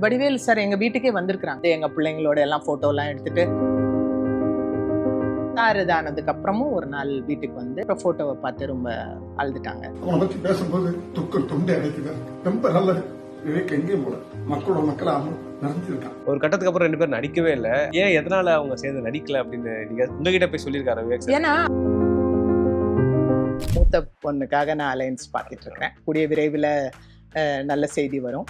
Vadivel sir எங்க வீட்டுக்கே வந்திருக்கிறாங்க. எங்க பிள்ளைங்களோட எல்லாம் போட்டோ எல்லாம் எடுத்துட்டு சார் இதானதுக்கு அப்புறமும் ஒரு நாள் வீட்டுக்கு வந்து போட்டோவை பார்த்து ரொம்ப அழுதுட்டாங்க. அவனை பத்தி பேசும்போது துக்கம் தொண்டை அடைக்குது. ரொம்ப நல்லது. விவேக் எங்கேயும் போல மக்களோட மக்கள் அவன் நடந்திருக்கான் ஒரு கட்டத்துக்கு அப்புறம் ரெண்டு பேரும் நடிக்கவே இல்ல. ஏன் எதனால அவங்க சேர்ந்து நடிக்கல அப்படின்னு நீங்க உங்ககிட்ட போய் சொல்லியிருக்காரு விவேக் ஏன்னா மூத்த பொண்ணுக்காக நான் அலையன்ஸ் பார்த்துட்டு இருக்கிறேன். கூடிய விரைவில் நல்ல செய்தி வரும்.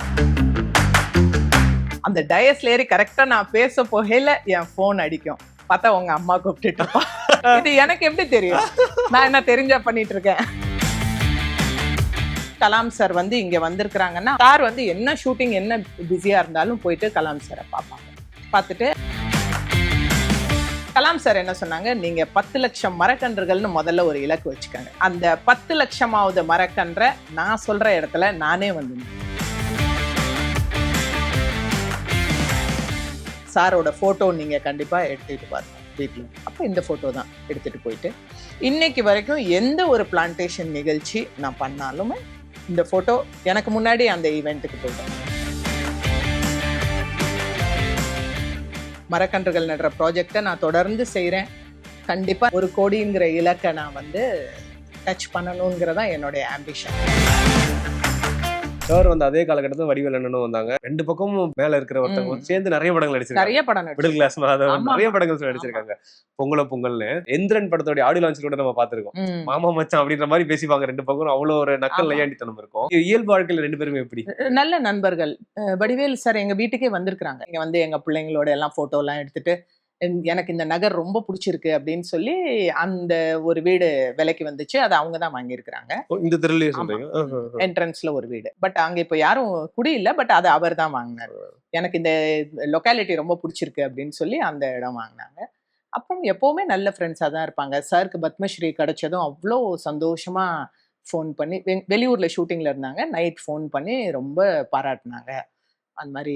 அந்த டயஸ்ல ஏறி கரெக்டா நான் பேச போகையில என் ஃபோன் அடிக்கும். பார்த்தா உங்க அம்மா கூப்பிட்டுட்டோம் இது எனக்கு எப்படி தெரியும்? நான் என்ன தெரிஞ்சா பண்ணிட்டு இருக்கேன்? கலாம் சார் வந்து இங்க வந்திருக்கிறாங்கன்னா சார் வந்து என்ன ஷூட்டிங் என்ன பிஸியா இருந்தாலும் போயிட்டு கலாம் சாரை பார்ப்பாங்க. பார்த்துட்டு கலாம் சார் என்ன சொன்னாங்க? நீங்க பத்து லட்சம் மரக்கன்றுகள்னு முதல்ல ஒரு இலக்கு வச்சுக்கோங்க. அந்த பத்து லட்சமாவது மரக்கன்றை நான் சொல்ற இடத்துல நானே வந்து சாரோட ஃபோட்டோ நீங்கள் கண்டிப்பாக எடுத்துகிட்டு பாருங்க வீட்டில் அப்போ இந்த ஃபோட்டோ தான் எடுத்துகிட்டு போயிட்டு இன்னைக்கு வரைக்கும் எந்த ஒரு பிளான்டேஷன் நிகழ்ச்சி நான் பண்ணாலுமே இந்த ஃபோட்டோ எனக்கு முன்னாடி அந்த ஈவெண்ட்டுக்கு போயிட்டேன் மரக்கன்றுகள் நடுற ப்ராஜெக்டை நான் தொடர்ந்து செய்கிறேன் கண்டிப்பாக ஒரு கோடிங்கிற இலக்கை நான் வந்து டச் பண்ணணுங்கிறதான் என்னுடைய ஆம்பிஷன் சார் வந்து அதே காலகட்டத்தில் வடிவேல் அண்ணனும் வந்தாங்க ரெண்டு பக்கமும் மேல இருக்கிற ஒருத்தவங்க. சேர்ந்து நிறைய படங்கள் நடிச்சிருக்காங்க நிறைய படம் மிடில். கிளாஸ் மாதவன் நிறைய. படங்கள் நடிச்சிருக்காங்க பொங்கல பொங்கல்னு எந்திரன் படத்தோட ஆடியோ லான்ச் கூட நம்ம பார்த்திருக்கோம் ம். மாமா மச்சான் அப்படின்ற மாதிரி பேசிப்பாங்க ரெண்டு பக்கம் அவ்வளவு ஒரு நக்கல். நையாண்டித்தனம் இருக்கும் இயல்பு வாழ்க்கையில ரெண்டு பேருமே எப்படி நல்ல நண்பர்கள் வடிவேல் சார் எங்க வீட்டுக்கே வந்திருக்கிறாங்க இங்க வந்து எங்க பிள்ளைங்களோட எல்லாம் போட்டோ எல்லாம் எடுத்துட்டு எனக்கு இந்த நகர் ரொம்ப பிடிச்சிருக்கு அப்படின்னு சொல்லி அந்த ஒரு வீடு விலைக்கு வந்துச்சு. அதை அவங்க தான் வாங்கியிருக்கிறாங்க. இந்த தெருலயே. என்ட்ரன்ஸ்ல ஒரு வீடு. பட் அங்க இப்போ யாரும் குடி இல்லை பட் அதை அவர் தான் வாங்கினார். எனக்கு இந்த லொக்காலிட்டி ரொம்ப பிடிச்சிருக்கு அப்படின்னு சொல்லி அந்த இடம் வாங்கினாங்க. அப்புறம் எப்போவுமே நல்ல ஃப்ரெண்ட்ஸாக தான் இருப்பாங்க. சாருக்கு பத்மஸ்ரீ கிடைச்சதும் அவ்வளோ சந்தோஷமா ஃபோன் பண்ணி வெளியூர்ல ஷூட்டிங்ல இருந்தாங்க. நைட் ஃபோன் பண்ணி ரொம்ப பாராட்டினாங்க. அந்த மாதிரி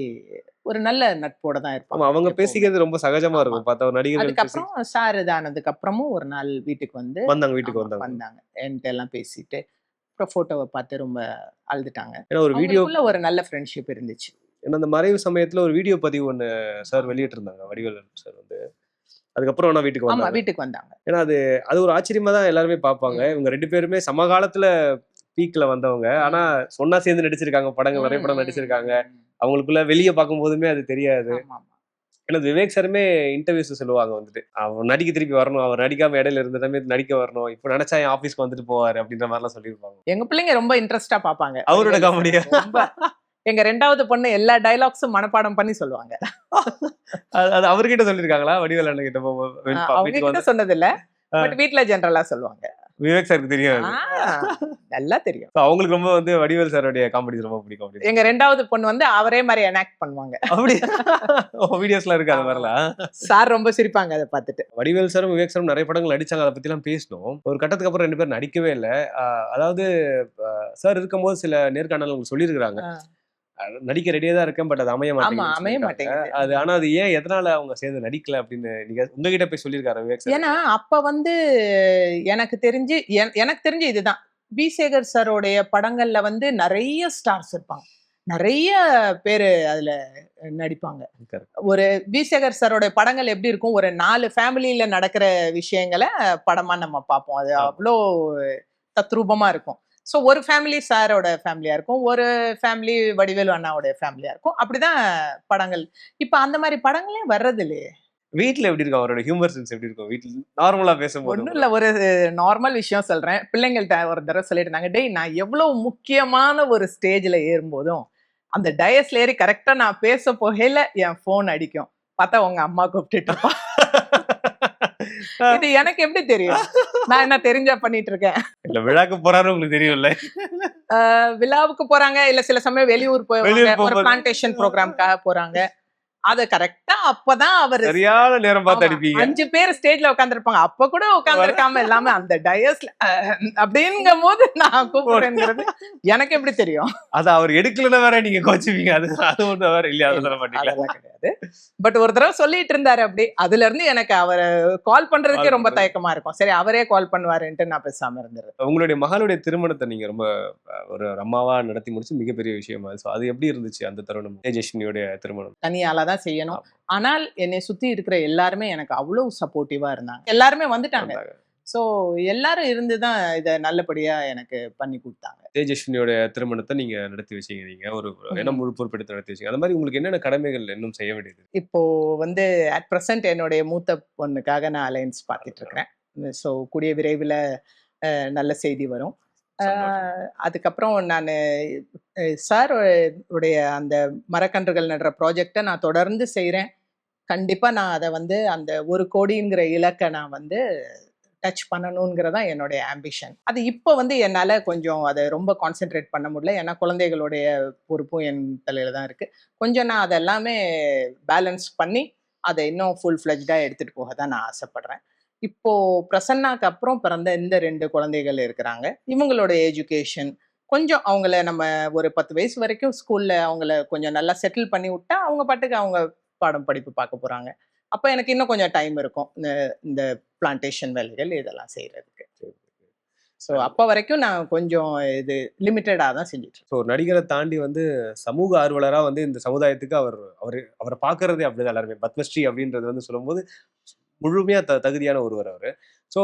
ஒரு நல்ல நட்போட தான் இருப்பாங்க அவங்க. பேசிக்கிறது ரொம்ப சகஜமா இருக்கும். பார்த்தா ஒரு நடிகர்கள் பேசி அதுக்கப்புறம் சார் இதானதுக்கு அப்புறமும் ஒரு நாள் வீட்டுக்கு வந்து வந்தாங்க வீட்டுக்கு வந்தாங்க. வந்தாங்க. என்கிட்ட எல்லாம் பேசிட்டு அப்புறம் போட்டோவை பார்த்து ரொம்ப அழுதுட்டாங்க. ஏன்னா ஒரு வீடியோ அவங்களுக்குள்ள ஒரு நல்ல ஃப்ரெண்ட்ஷிப் இருந்துச்சு. ஏன்னா அந்த மறைவு சமயத்துல ஒரு வீடியோ பதிவு ஒண்ணு சார் வெளியிட்டு இருந்தாங்க வடிவேல் சார் வந்து. அதுக்கப்புறம் நான் வீட்டுக்கு வந்தாங்க. வீட்டுக்கு வந்தாங்க. ஏன்னா அது அது ஒரு ஆச்சரியமா தான் எல்லாருமே பார்ப்பாங்க. இவங்க ரெண்டு பேருமே சமகாலத்துல பீக்ல வந்தவங்க. ஆனா சொன்னா சேர்ந்து நடிச்சிருக்காங்க படங்கள் நிறைய படம் நடிச்சிருக்காங்க. அவங்களுக்குள்ள வெளியே பார்க்கும் போதுமே அது தெரியாது. ஏன்னா விவேக் சாருமே இன்டர்வியூஸ் சொல்லுவாங்க வந்துட்டு. அவர் நடிக்க திருப்பி வரணும். அவர் நடிக்காம இடையில இருந்த சமயத்து நடிக்க வரணும். இப்போ நினைச்சா என் ஆபீஸ்க்கு வந்துட்டு போவாரு அப்படின்ற மாதிரிலாம் சொல்லியிருப்பாங்க. எங்க பிள்ளைங்க ரொம்ப இன்ட்ரெஸ்டா பாப்பாங்க அவரோட காமெடியா ரொம்ப. எங்க ரெண்டாவது பொண்ணு எல்லா டைலாக்ஸும் மனப்பாடம் பண்ணி சொல்லுவாங்க. அது அவர்கிட்ட சொல்லியிருக்காங்களா? வடிவேல் அண்ணன் கிட்ட அவங்க கிட்ட வந்து? வீட்ல ஜெனரலா சொல்லுவாங்க. விவேக் சாருக்கு தெரியும் நல்லா தெரியும். அவங்களுக்கு ரொம்ப வந்து வடிவேல் சாருடைய காமெடி ரொம்ப பிடிக்கும் எங்க ரெண்டாவது பொண்ணு வந்து அவரே மாதிரி எனாக்ட் பண்ணுவாங்க. அப்படி? வீடியோஸ்லாம் இருக்கு அது மாதிரிலாம். சார் ரொம்ப சிரிப்பாங்க அதை பார்த்துட்டு. வடிவேல் சாரும் விவேக் சாரும் நிறைய படங்கள் நடிச்சாங்க அதை பத்திலாம் பேசணும் ஒரு கட்டத்துக்கு அப்புறம் ரெண்டு பேரும் நடிக்கவே இல்லை. அதாவது சார் இருக்கும்போது சில நேர்காணல் உங்களுக்கு சொல்லியிருக்கிறாங்க நடிக்க ரெடியா தான் இருக்கேன் பட் அது அமைய மாட்டேங்குது அமைய மாட்டேங்குது. அது ஆனா அது ஏன் எதனால அவங்க சேர்ந்து நடிக்கல அப்படின்னு நீங்க உங்ககிட்ட போய் சொல்லியிருக்காரு விவேக் ஏன்னா அப்ப வந்து எனக்கு தெரிஞ்சு என்- எனக்கு தெரிஞ்சு இதுதான். வி சேகர் சாரோடைய படங்கள்ல வந்து நிறைய ஸ்டார்ஸ் இருப்பாங்க. நிறைய பேரு அதுல நடிப்பாங்க. ஒரு வி சேகர் சாரோட படங்கள் எப்படி இருக்கும்? ஒரு நாலு ஃபேமிலியில நடக்கிற விஷயங்களை படமா நம்ம பார்ப்போம். அது. அவ்வளோ தத்ரூபமா இருக்கும். ஸோ ஒரு ஃபேமிலி சாரோட ஃபேமிலியா இருக்கும். ஒரு ஃபேமிலி வடிவேலு அண்ணாவோட ஃபேமிலியா இருக்கும். அப்படிதான் படங்கள். இப்ப அந்த மாதிரி படங்களே வர்றது இல்லையே வீட்ல எப்படி இருக்கும்? அவரோட ஹியூமர் சென்ஸ் எப்படி இருக்கும்? வீட்ல நார்மலா பேசும்போது ஒன்றும் இல்லை. ஒரு நார்மல் விஷயம் சொல்றேன். பிள்ளைங்கள்ட்ட ஒரு தடவை சொல்லிட்டு டேய் நான் எவ்வளவு முக்கியமான ஒரு ஸ்டேஜ்ல ஏறும்போதும் அந்த டயஸ்ல ஏறி கரெக்டா நான் பேச போகையில என் ஃபோன் அடிக்கும். பார்த்தா உங்க அம்மா கூப்பிட்டுட்டா இது எனக்கு எப்படி தெரியும்? நான் என்ன தெரிஞ்சா பண்ணிட்டு இருக்கேன்? இல்ல விழாக்கு போறாரு உங்களுக்கு தெரியும்ல விழாவுக்கு போறாங்க இல்ல சில சமயம் வெளியூர் போய் ஒரு. பிளான்டேஷன் ப்ரோக்ராம்க்காக போறாங்க அத கரெக்டா அப்பதான் அவர் சரியான நேரம் பார்த்து அடிப்பீங்க. அஞ்சு பேர் ஸ்டேஜ்ல உட்காந்துருப்பாங்க அப்ப கூட உட்காந்துருக்காம இல்லாம அந்த டயஸ்ல அப்படிங்கும் போது நான் கூப்பிடுறேங்கிறது எனக்கு எப்படி தெரியும்? அது அவர் எடுக்கலன்னா வேற நீங்க கோச்சுவீங்க அது அது ஒண்ணு வேற இல்லையா? அது சொல்ல மாட்டீங்களா அதெல்லாம் கிடையாது. பட் ஒரு தடவை சொல்லிட்டு இருந்தாரு அப்படி. அதுல இருந்து எனக்கு அவரை கால் பண்றதுக்கே ரொம்ப. தயக்கமா இருக்கும். சரி அவரே கால் பண்ணுவாருன்ட்டு நான் பேசாம இருந்துருது உங்களுடைய மகளுடைய திருமணத்தை நீங்க ரொம்ப ஒரு அம்மாவா நடத்தி முடிச்சு மிகப்பெரிய விஷயமா. அது எப்படி இருந்துச்சு அந்த தருணம்? தேஜஸ்வினியோட திருமணம். தனியால தான் செய்யணும். ஆமா. ஆனால் என்னை சுத்தி இருக்கிற எல்லாருமே எனக்கு அவ்வளவு சப்போர்ட்டிவா இருந்தாங்க. எல்லாருமே வந்துட்டாங்க. சோ எல்லாரும் இருந்து தான் இதை நல்லபடியா எனக்கு பண்ணி கொடுத்தாங்க. தேஜஸ்வினியோட திருமணத்தை நீங்க நடத்தி வச்சீங்க நீங்க ஒரு என்ன முழு பொறுப்பெடுத்து நடத்தி வச்சீங்க. அந்த மாதிரி உங்களுக்கு என்னென்ன கடமைகள் இன்னும் செய்ய வேண்டியது? இப்போ வந்து அட் ப்ரெசன்ட் என்னுடைய மூத்த பொண்ணுக்காக நான் அலையன்ஸ் பார்த்துட்டு இருக்கிறேன். ஸோ கூடிய விரைவில் நல்ல செய்தி வரும். அதுக்கப்புறம் நான் சார் உடைய அந்த மரக்கன்றுகள் நடுற ப்ராஜெக்டை நான் தொடர்ந்து செய்கிறேன் கண்டிப்பாக நான் அதை வந்து அந்த ஒரு கோடிங்கிற இலக்கை நான் வந்து டச் பண்ணணுங்கிறதா என்னுடைய ஆம்பிஷன். அது இப்போ வந்து என்னால் கொஞ்சம் அதை ரொம்ப கான்சென்ட்ரேட் பண்ண முடியல. ஏன்னா குழந்தைகளுடைய பொறுப்பும் என் தலையில் தான் இருக்குது கொஞ்சம் நான் அதெல்லாமே பேலன்ஸ் பண்ணி அதை இன்னும் ஃபுல் ஃப்ளெஜ்டாக எடுத்துகிட்டு போக தான் நான் ஆசைப்படுறேன். இப்போ பிரசன்னாக்கு அப்புறம் பிறந்த இந்த ரெண்டு குழந்தைகள் இருக்கிறாங்க. இவங்களோட எஜுகேஷன் கொஞ்சம் அவங்கள நம்ம ஒரு பத்து வயசு வரைக்கும் ஸ்கூல்ல அவங்கள கொஞ்சம் நல்லா செட்டில் பண்ணி விட்டா அவங்க பாட்டுக்கு அவங்க பாடம் படிப்பு பார்க்க போறாங்க. அப்போ எனக்கு இன்னும் கொஞ்சம் டைம் இருக்கும். இந்த இந்த பிளான்டேஷன் வேலைகள் இதெல்லாம் செய்யறதுக்கு ஸோ அப்போ வரைக்கும் நான் கொஞ்சம் இது லிமிட்டடாக தான் செஞ்சுட்டு ஸோ நடிகரை தாண்டி வந்து சமூக ஆர்வலரா வந்து இந்த சமுதாயத்துக்கு அவர் அவர் அவரை பார்க்கறதே அப்படிதான் எல்லாருமே. பத்மஸ்ரீ அப்படின்றது வந்து சொல்லும்போது முழுமையா த தகுதியான ஒருவர் அவரு ஸோ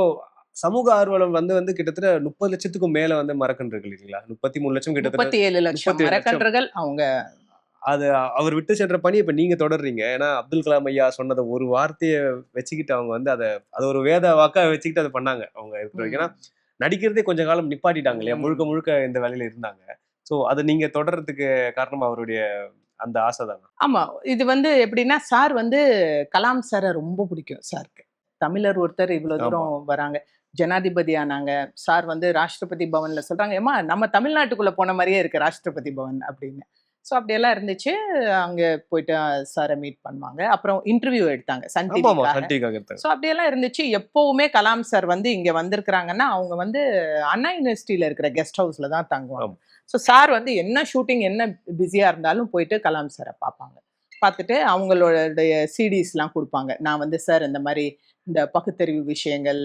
சமூக ஆர்வலம் வந்து வந்து கிட்டத்தட்ட முப்பது லட்சத்துக்கும் மேல வந்து மரக்கன்றுகள் இல்லைங்களா முப்பத்தி மூணு லட்சம் கிட்டத்தட்ட முப்பத்தி ஏழு லட்சம் 37 லட்சம். மரக்கன்றுகள் அவங்க அது அவர் விட்டு சென்ற பணி இப்ப நீங்க தொடர்றீங்க ஏன்னா அப்துல் கலாம் ஐயா சொன்னதை ஒரு வார்த்தையை வச்சுக்கிட்டு அவங்க வந்து அதை அதை ஒரு வேத வாக்கா வச்சுக்கிட்டு அதை பண்ணாங்க அவங்க இருக்கிற. ஏன்னா நடிக்கிறதே கொஞ்ச காலம் நிப்பாட்டிட்டாங்க இல்லையா. முழுக்க முழுக்க இந்த வேலையில இருந்தாங்க ஸோ அதை நீங்க தொடர்றதுக்கு காரணம் அவருடைய அந்த ஆசை தானே? ஆமா. இது வந்து எப்படின்னா சார் வந்து கலாம் சாரை ரொம்ப பிடிக்கும் சாருக்கு. தமிழர் ஒருத்தர் இவ்வளவு தூரம் வராங்க. ஜனாதிபதி ஆனாங்க. சார் வந்து ராஷ்டிரபதி பவன்ல சொல்றாங்க ஏமா நம்ம தமிழ்நாட்டுக்குள்ள போன மாதிரியே இருக்கு ராஷ்டிரபதி பவன் அப்படின்னு. ஸோ அப்படியெல்லாம் இருந்துச்சு. அங்க போயிட்டு சாரை மீட் பண்ணுவாங்க. அப்புறம் இன்டர்வியூ எடுத்தாங்க சன் டிவிக்காக ஸோ அப்படியெல்லாம் இருந்துச்சு. எப்பவுமே கலாம் சார் வந்து இங்க வந்திருக்கிறாங்கன்னா அவங்க வந்து அண்ணா யூனிவர்சிட்டியில இருக்கிற கெஸ்ட் ஹவுஸ்ல தான் தங்குவாங்க. ஸோ சார் வந்து என்ன ஷூட்டிங் என்ன பிஸியா இருந்தாலும் போயிட்டு கலாம் சாரை பார்ப்பாங்க. பார்த்துட்டு அவங்களுடைய சிடிஸ்லாம் கொடுப்பாங்க. நான் வந்து சார் இந்த மாதிரி இந்த பகுத்தறிவு விஷயங்கள்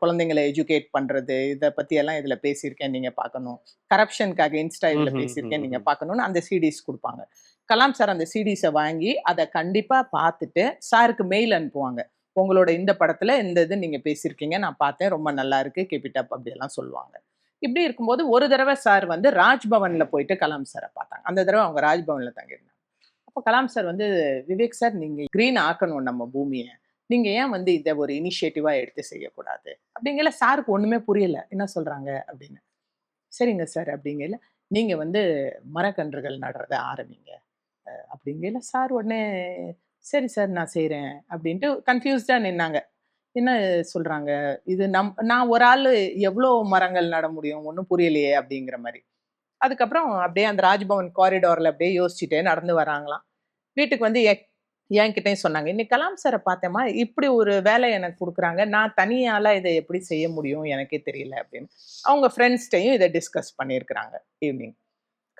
குழந்தைங்களை எஜுகேட் பண்றது இதை பத்தி எல்லாம் இதுல பேசியிருக்கேன் நீங்க பார்க்கணும். கரப்ஷனுக்கு அகேன்ஸ்டா இதுல பேசியிருக்கேன் நீங்க ம்ஹும். பார்க்கணும்னு அந்த சிடிஸ் கொடுப்பாங்க. கலாம் சார் அந்த சிடிஸை வாங்கி அதை கண்டிப்பா பார்த்துட்டு சாருக்கு மெயில் அனுப்புவாங்க. உங்களோட இந்த படத்துல இந்த இது நீங்க பேசியிருக்கீங்க நான் பார்த்தேன் ரொம்ப நல்லா இருக்கு keep it up அப்படியெல்லாம் சொல்லுவாங்க. இப்படி இருக்கும்போது ஒரு தடவை சார் வந்து ராஜ்பவன்ல போயிட்டு கலாம் சாரை பார்த்தாங்க. அந்த தடவை அவங்க ராஜ்பவன்ல தங்கியிருந்தாங்க. அப்போ கலாம் சார் வந்து விவேக் சார் நீங்கள் க்ரீன் ஆக்கணும் நம்ம பூமியை. நீங்கள் ஏன் வந்து இதை ஒரு இனிஷியேட்டிவாக எடுத்து செய்யக்கூடாது? அப்படிங்கல சாருக்கு ஒண்ணுமே புரியல. என்ன சொல்றாங்க? அப்படின்னு. சரிங்க சார். அப்படிங்கல நீங்க வந்து மரக்கன்றுகள் நடுறத ஆரம்பிங்க. அப்படிங்கல சார் உடனே சரி சார் நான் செய்கிறேன் அப்படின்ட்டு கன்ஃபியூஸ்டாக நின்னாங்க. என்ன சொல்றாங்க? இது நம் நான் ஒரு ஆள் எவ்வளோ மரங்கள் நட முடியும்? ஒன்றும் புரியலையே அப்படிங்கிற மாதிரி. அதுக்கப்புறம் அப்படியே அந்த ராஜ்பவன் காரிடோரில் அப்படியே யோசிச்சுட்டே நடந்து வராங்களாம். வீட்டுக்கு வந்து என்கிட்டயும் சொன்னாங்க இன்னைக்கு கலாம் சாரை பார்த்தேம்மா இப்படி ஒரு வேலை எனக்கு கொடுக்குறாங்க. நான் தனியால இதை எப்படி செய்ய முடியும்? எனக்கே தெரியல அப்படின்னு. அவங்க ஃப்ரெண்ட்ஸ்டையும் இதை டிஸ்கஸ் பண்ணியிருக்கிறாங்க ஈவினிங்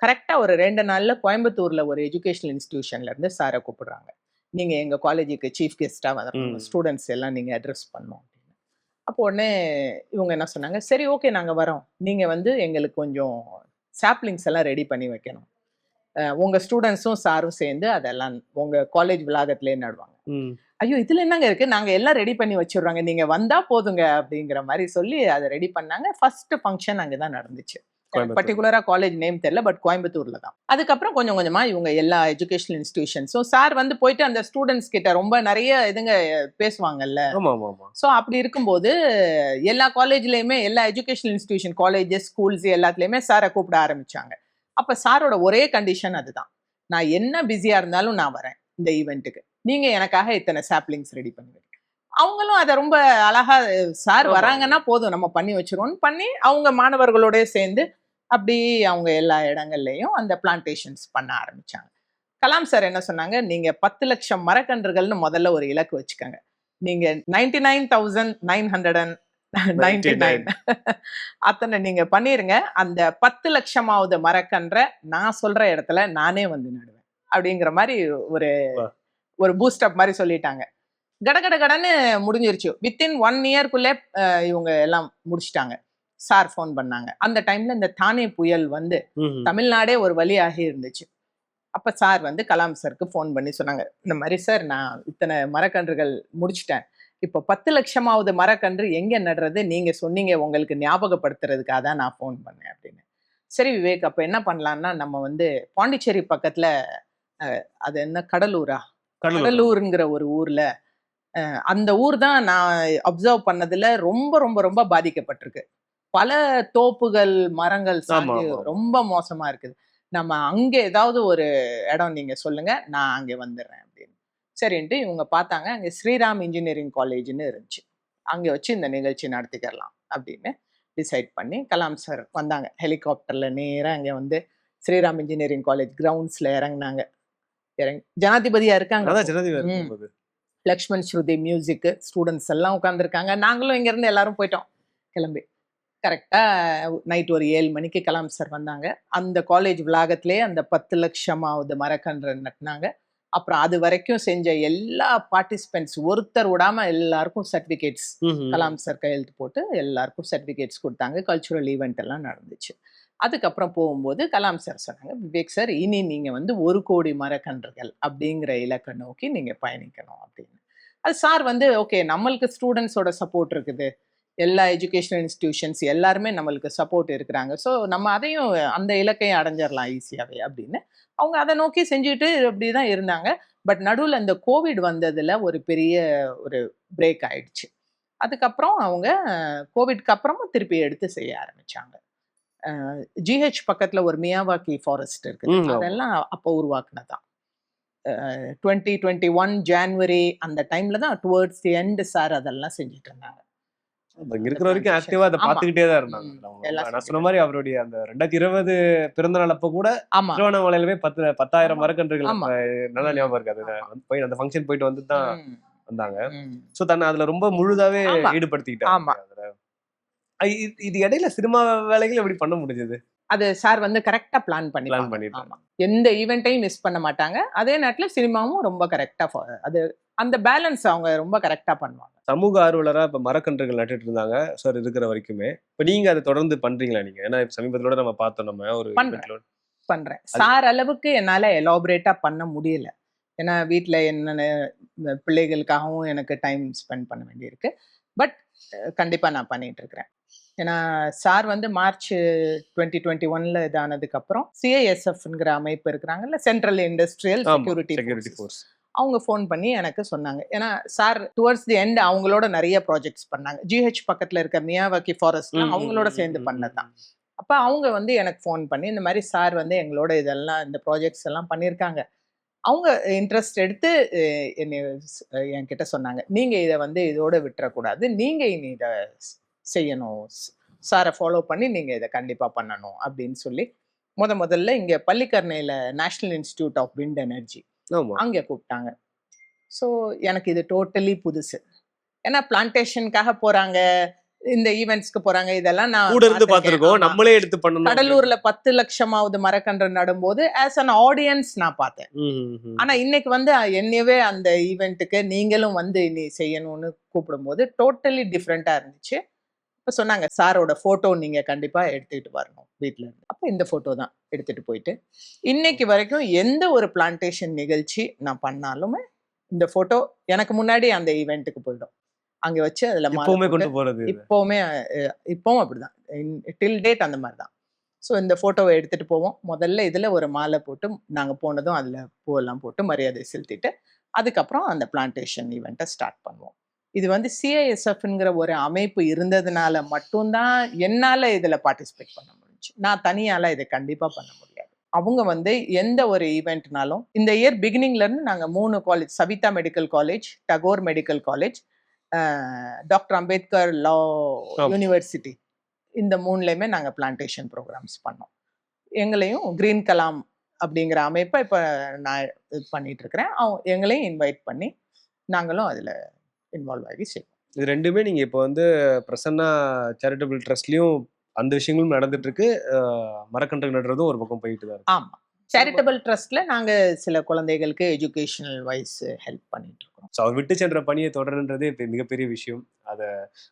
கரெக்டாக ஒரு ரெண்டு நாளில் கோயம்புத்தூரில் ஒரு எஜுகேஷனல் இன்ஸ்டியூஷன்லேருந்து சாரை கூப்பிடுறாங்க. நீங்க எங்க காலேஜுக்கு சீஃப் கெஸ்ட்டாக வரணும் ம். ஸ்டூடெண்ட்ஸ் எல்லாம் நீங்க அட்ரஸ் அப்படின்னு. அப்போ உடனே இவங்க என்ன சொன்னாங்க சரி ஓகே நாங்க வரோம். நீங்க வந்து எங்களுக்கு கொஞ்சம் சாப்லிங்ஸ் எல்லாம் ரெடி பண்ணி வைக்கணும். அஹ் உங்க ஸ்டூடெண்ட்ஸும் சாரும் சேர்ந்து அதெல்லாம் உங்க காலேஜ் விலாகத்திலே நடுவாங்க. ஐயோ இதுல என்னங்க இருக்கு? நாங்க எல்லாம் ரெடி பண்ணி வச்சிடுறாங்க. நீங்க வந்தா போதுங்க. அப்படிங்கிற மாதிரி சொல்லி அதை ரெடி பண்ணாங்க. ஃபர்ஸ்ட் ஃபங்க்ஷன் அங்கதான் நடந்துச்சு. கோயம்புத்தூர். பர்டிகுலரா காலேஜ் நேம் தெரியல பட் கோயம்புத்தூர்ல தான் அதுக்கப்புறம் கொஞ்சம் கொஞ்சமா இவங்க எல்லா எஜுகேஷனல் இன்ஸ்டிடியூஷன்ஸும் சார் வந்து போயிட்டு அந்த ஸ்டூடெண்ட்ஸ் கிட்ட ரொம்ப நிறைய இதுங்க பேசுவாங்கல்ல. ஸோ அப்படி இருக்கும்போது எல்லா காலேஜ்லயுமே எல்லா எஜுகேஷனல் இன்ஸ்டிடியூஷன் காலேஜஸ் ஸ்கூல்ஸ் எல்லாத்துலயுமே சாரை கூப்பிட ஆரம்பிச்சாங்க. அப்ப சாரோட ஒரே கண்டிஷன் அதுதான். நான் என்ன பிஸியா இருந்தாலும் நான் வரேன் இந்த ஈவெண்ட்டுக்கு நீங்க எனக்காக இத்தனை சாப்லிங்ஸ் ரெடி பண்ணி வைங்க அவங்களும் அதை ரொம்ப அழகா சார். வராங்கன்னா போதும் நம்ம பண்ணி வச்சிருவோம்னு பண்ணி அவங்க மாணவர்களோட சேர்ந்து அப்படி அவங்க எல்லா இடங்கள்லயும் அந்த பிளான்டேஷன்ஸ் பண்ண ஆரம்பிச்சாங்க. கலாம் சார் என்ன சொன்னாங்க? நீங்க பத்து லட்சம் மரக்கன்றுகள்னு முதல்ல ஒரு இலக்கு வச்சுக்கோங்க. நீங்க ninety nine thousand nine hundred and ninety nine அத்தனை நீங்க பண்ணிருங்க. அந்த பத்து லட்சமாவது மரக்கன்றை நான் சொல்ற இடத்துல நானே வந்து நடுவேன். அப்படிங்கிற மாதிரி ஒரு. ஒரு பூஸ்டப் மாதிரி சொல்லிட்டாங்க. கட கட கடன்னு முடிஞ்சிருச்சு. வித்தின் ஒன் இயர்க்குள்ளே இவங்க எல்லாம் முடிச்சிட்டாங்க. சார் ஃபோன் பண்ணாங்க. அந்த டைம்ல இந்த தானே புயல் வந்து. தமிழ்நாடே ஒரு வழியாகி இருந்துச்சு. அப்ப சார் வந்து கலாம் சாருக்கு ஃபோன் பண்ணி சொன்னாங்க. இந்த மாதிரி சார் நான் இத்தனை மரக்கன்றுகள் முடிச்சிட்டேன். இப்போ பத்து லட்சமாவது மரக்கன்று எங்க நடுறது? நீங்க சொன்னீங்க உங்களுக்கு ஞாபகப்படுத்துறதுக்காக தான் நான் ஃபோன் பண்ணேன் அப்படின்னு. சரி விவேக் அப்ப என்ன பண்ணலாம்னா நம்ம வந்து பாண்டிச்சேரி பக்கத்துல அது என்ன கடலூரா? கடலூர். கடலூருங்கிற ஒரு ஊர்ல அந்த ஊர் தான் நான் அப்சர்வ் பண்ணதுல ரொம்ப ரொம்ப ரொம்ப பாதிக்கப்பட்டிருக்கு. பல தோப்புகள் மரங்கள் ஆமா. ரொம்ப மோசமா இருக்குது. நம்ம அங்க ஏதாவது ஒரு இடம் நீங்க சொல்லுங்க நான் அங்க வந்துடுறேன் அப்படின்னு. சரின்ட்டு இவங்க பார்த்தாங்க அங்க ஸ்ரீராம் இன்ஜினியரிங் காலேஜ்னு இருந்துச்சு. அங்க வச்சு இந்த நிகழ்ச்சி நடத்திக்கலாம் அப்படின்னு டிசைட் பண்ணி கலாம் சார் வந்தாங்க. ஹெலிகாப்டர்ல நேரா அங்க வந்து ஸ்ரீராம் இன்ஜினியரிங் காலேஜ் கிரவுண்ட்ஸ்ல இறங்குனாங்க. இறங்கி ஜனாதிபதியா இருக்காங்க. லக்ஷ்மண் ஸ்ருதி மியூசிக்கு ஸ்டூடெண்ட்ஸ் எல்லாம் உட்காந்துருக்காங்க நாங்களும் இங்கேருந்து எல்லாரும் போயிட்டோம். கிளம்பி. கரெக்டாக நைட் ஒரு ஏழு மணிக்கு கலாம் சார் வந்தாங்க. அந்த காலேஜ் வளாகத்திலே அந்த பத்து லட்சமாவது மரக்கன்று நட்டினாங்க. அப்புறம் அது வரைக்கும் செஞ்ச எல்லா பார்ட்டிசிபென்ட்ஸ் ஒருத்தர் விடாம எல்லாருக்கும் சர்டிஃபிகேட்ஸ் ம்ஹும். கலாம் சார் கையெழுத்து போட்டு எல்லாருக்கும் சர்டிஃபிகேட்ஸ் கொடுத்தாங்க. கல்ச்சுரல் ஈவெண்ட் எல்லாம் நடந்துச்சு. அதுக்கப்புறம் போகும்போது கலாம் சார் சொன்னாங்க விவேக் சார் இனி நீங்க வந்து ஒரு கோடி மரக்கன்றுகள் அப்படிங்கிற இலக்கை நோக்கி நீங்க பயணிக்கணும் அப்படின்னு. அது சார் வந்து ஓகே நம்மளுக்கு ஸ்டூடெண்ட்ஸோட சப்போர்ட் இருக்குது. எல்லா எஜுகேஷனல் இன்ஸ்டிடியூஷன்ஸ் எல்லாருமே நம்மளுக்கு சப்போர்ட் இருக்கிறாங்க. ஸோ நம்ம அதையும் அந்த இலக்கையும் அடைஞ்சிடலாம் ஈஸியாகவே அப்படின்னு. அவங்க அதை நோக்கி செஞ்சுட்டு அப்படி தான் இருந்தாங்க. பட் நடுவில் இந்த கோவிட் வந்ததில் ஒரு பெரிய ஒரு பிரேக் ஆயிடுச்சு. அதுக்கப்புறம் அவங்க கோவிட்க்கு அப்புறமும் திருப்பி எடுத்து செய்ய ஆரம்பிச்சாங்க. ஜிஹெச் பக்கத்துல ஒரு மியாவாக்கி ஃபாரஸ்ட் இருக்கு. அதெல்லாம் அப்போ உருவாக்குனதான் டுவெண்ட்டி டுவெண்ட்டி ஒன் ஜான்வரி அந்த டைம்ல தான் டுவர்ட்ஸ் தி எண்ட் சார் அதெல்லாம் செஞ்சுட்டு இருந்தாங்க. இருக்கிற வரைக்கும் ஆக்டிவா அதை. பாத்துக்கிட்டே தான் இருந்தாங்க. நான் சொன்ன மாதிரி அவருடைய அந்த ரெண்டாயிரத்தி இருபது பிறந்த நாள் அப்ப கூட ஆமா. திருவண்ணாமலையிலவே பத்து பத்தாயிரம். மரக்கன்றுகள் நல்லா ஞாபகம் இருக்கு. அது நான் வந்து போய் அந்த ஃபங்க்ஷன் போயிட்டு வந்து தான் வந்தாங்க. சோ தன்னை அதுல ரொம்ப முழுதாவே. ஈடுபடுத்திக்கிட்டாங்க இது- இடையில சினிமா வேலைகள் எப்படி பண்ண முடிஞ்சது? அது சார் வந்து கரெக்டா பிளான் பண்ணி பண்ணிருப்பாங்க. ஆமா. எந்த ஈவெண்ட்டையும் மிஸ் பண்ண மாட்டாங்க. அதே நேரத்துல சினிமாவும் ரொம்ப கரெக்டா அது அந்த பேலன்ஸ் அவங்க ரொம்ப கரெக்டா பண்ணுவாங்க. சமூக ஆர்வலரா இப்ப மரக்கன்றுகள் நட்டுட்டு இருந்தாங்க. சார் இருக்கிற வரைக்குமே. இப்ப நீங்க அதை தொடர்ந்து பண்றீங்களா நீங்க? ஏன்னா சமீபத்தோட நம்ம பார்த்தோம் நம்ம ஒரு eventல. பண்றேன். சார் அளவுக்கு என்னால எலாபரேட்டா பண்ண முடியல. ஏன்னா வீட்ல என்னென்ன பிள்ளைகளுக்காகவும் எனக்கு டைம் ஸ்பெண்ட் பண்ண வேண்டியிருக்கு. பட் கண்டிப்பா நான் பண்ணிட்டு இருக்கிறேன். ஏன்னா சார் வந்து மார்ச் டுவெண்ட்டி டுவெண்ட்டி ஒன்ல இதானதுக்கு அப்புறம் சிஐஎஸ்எஃப்ங்கிற அமைப்பு இருக்கிறாங்கல்ல சென்ட்ரல் இண்டஸ்ட்ரியல் செக்யூரிட்டி ஃபோர்ஸ் அவங்க ஃபோன் பண்ணி எனக்கு சொன்னாங்க. ஏன்னா சார் டுவர்ட்ஸ் தி எண்ட் அவங்களோட நிறைய ப்ராஜெக்ட்ஸ் பண்ணாங்க. ஜிஹெச் பக்கத்துல இருக்க மியாவாக்கி ஃபாரஸ்ட்லாம் அவங்களோட சேர்ந்து பண்ணதான். அப்போ அவங்க வந்து எனக்கு ஃபோன் பண்ணி இந்த மாதிரி சார் வந்து எங்களோட இதெல்லாம் இந்த ப்ராஜெக்ட்ஸ் எல்லாம் பண்ணியிருக்காங்க. அவங்க இன்ட்ரெஸ்ட் எடுத்து என்னை என்கிட்ட சொன்னாங்க. நீங்க இதை வந்து இதோட விட்டுறக்கூடாது. நீங்க இனி இதை செய்யணும். சாரை ஃபாலோ பண்ணி நீங்க இதை கண்டிப்பா பண்ணணும். அப்படின்னு சொல்லி முத முதல்ல இங்க பள்ளிக்கரணையில national institute of wind energy அங்கே கூப்பிட்டாங்க. ஸோ எனக்கு இது டோட்டலி புதுசு. ஏன்னா பிளான்டேஷனுக்காக போறாங்க இந்த ஈவெண்ட்ஸ்க்கு போறாங்க இதெல்லாம் நான் கூட இருந்து ஆமா. நம்மளே எடுத்து பண்ணணும் கடலூர்ல பத்து லட்சமாவது மரக்கன்று நடும்போது ஆஸ் அன் ஆடியன்ஸ் நான் பார்த்தேன். ஆனா இன்னைக்கு வந்து என்னையவே அந்த ஈவெண்ட்டுக்கு நீங்களும் வந்து நீ செய்யணும்னு கூப்பிடும்போது டோட்டலி டிஃப்ரெண்டா இருந்துச்சு. இப்போ சொன்னாங்க சாரோட போட்டோ நீங்க கண்டிப்பா எடுத்துக்கிட்டு வரணும் வீட்ல இருந்து. அப்போ இந்த போட்டோ தான் எடுத்துட்டு போயிட்டு இன்னைக்கு வரைக்கும் எந்த ஒரு பிளான்டேஷன் நிகழ்ச்சி நான் பண்ணாலுமே இந்த போட்டோ எனக்கு முன்னாடி அந்த ஈவெண்ட்டுக்கு போயிடும். அங்க வச்சு அதுல எப்பவுமே கொண்டு இது. இப்போவுமே இப்போவும் அப்படிதான். டில் டேட் அந்த மாதிரி தான் ஸோ இந்த ஃபோட்டோவை எடுத்துட்டு போவோம். முதல்ல இதுல ஒரு மாலை போட்டு நாங்க போனதும் அதுல பூவெல்லாம் போட்டு மரியாதை செலுத்திட்டு அதுக்கப்புறம் அந்த பிளான்டேஷன் ஈவெண்ட்டை ஸ்டார்ட் பண்ணுவோம். இது வந்து சிஐஎஸ்எஃப்ங்கிற ஒரு அமைப்பு இருந்ததுனால மட்டும்தான் என்னால இதுல பார்ட்டிசிபேட் பண்ண முடிஞ்சு. நான் தனியால இதை கண்டிப்பா பண்ண முடியாது. அவங்க வந்து எந்த ஒரு ஈவெண்ட்னாலும் இந்த இயர் பிகினிங்ல இருந்து நாங்க மூணு college Saveetha medical college Tagore medical college doctor Ambedkar law. University இந்த மூணுலையுமே நாங்க பிளான்டேஷன் ப்ரோக்ராம்ஸ் பண்ணோம். எங்களையும் கிரீன் கலாம் அப்படிங்கிற அமைப்பை இப்போ நான் இது பண்ணிட்டு இருக்கிறேன். அவங்க எங்களையும் இன்வைட் பண்ணி நாங்களும் அதில் இன்வால்வ் ஆகி செய்வோம் இது ரெண்டுமே நீங்க இப்போ வந்து பிரசன்னா சேரிட்டபிள் ட்ரஸ்ட்லயும் அந்த விஷயங்களும் நடந்துட்டு இருக்கு மரக்கன்று நடுறதும் ஒரு பக்கம் போயிட்டு தான் ஆமாம் சேரிட்டபிள் ட்ரஸ்ட்ல நாங்கள் சில குழந்தைகளுக்கு எஜுகேஷனல் வைஸ் ஹெல்ப் பண்ணிட்டு இருக்கோம். ஸோ அவர் விட்டு சென்ற பணியை தொடர்ன்றதே இப்போ மிகப்பெரிய விஷயம். அதை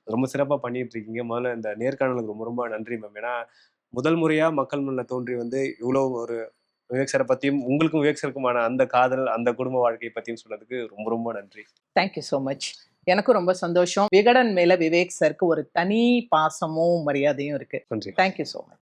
ரொம்ப சிறப்பாக பண்ணிட்டு இருக்கீங்க முதல்ல இந்த நேர்காணலுக்கு ரொம்ப ரொம்ப நன்றி மேம் ஏன்னா முதல் முறையா மக்கள் முன்ன தோன்றி வந்து இவ்வளோ ஒரு விவேக் சாரை பத்தியும் உங்களுக்கும் விவேக் சாருக்குமான அந்த காதல் அந்த குடும்ப வாழ்க்கையை பத்தியும் சொன்னதுக்கு ரொம்ப ரொம்ப நன்றி. தேங்க்யூ ஸோ மச் எனக்கும் ரொம்ப சந்தோஷம். விகடன் மேல விவேக் சருக்கு ஒரு தனி பாசமும் மரியாதையும் இருக்கு. Thank you so much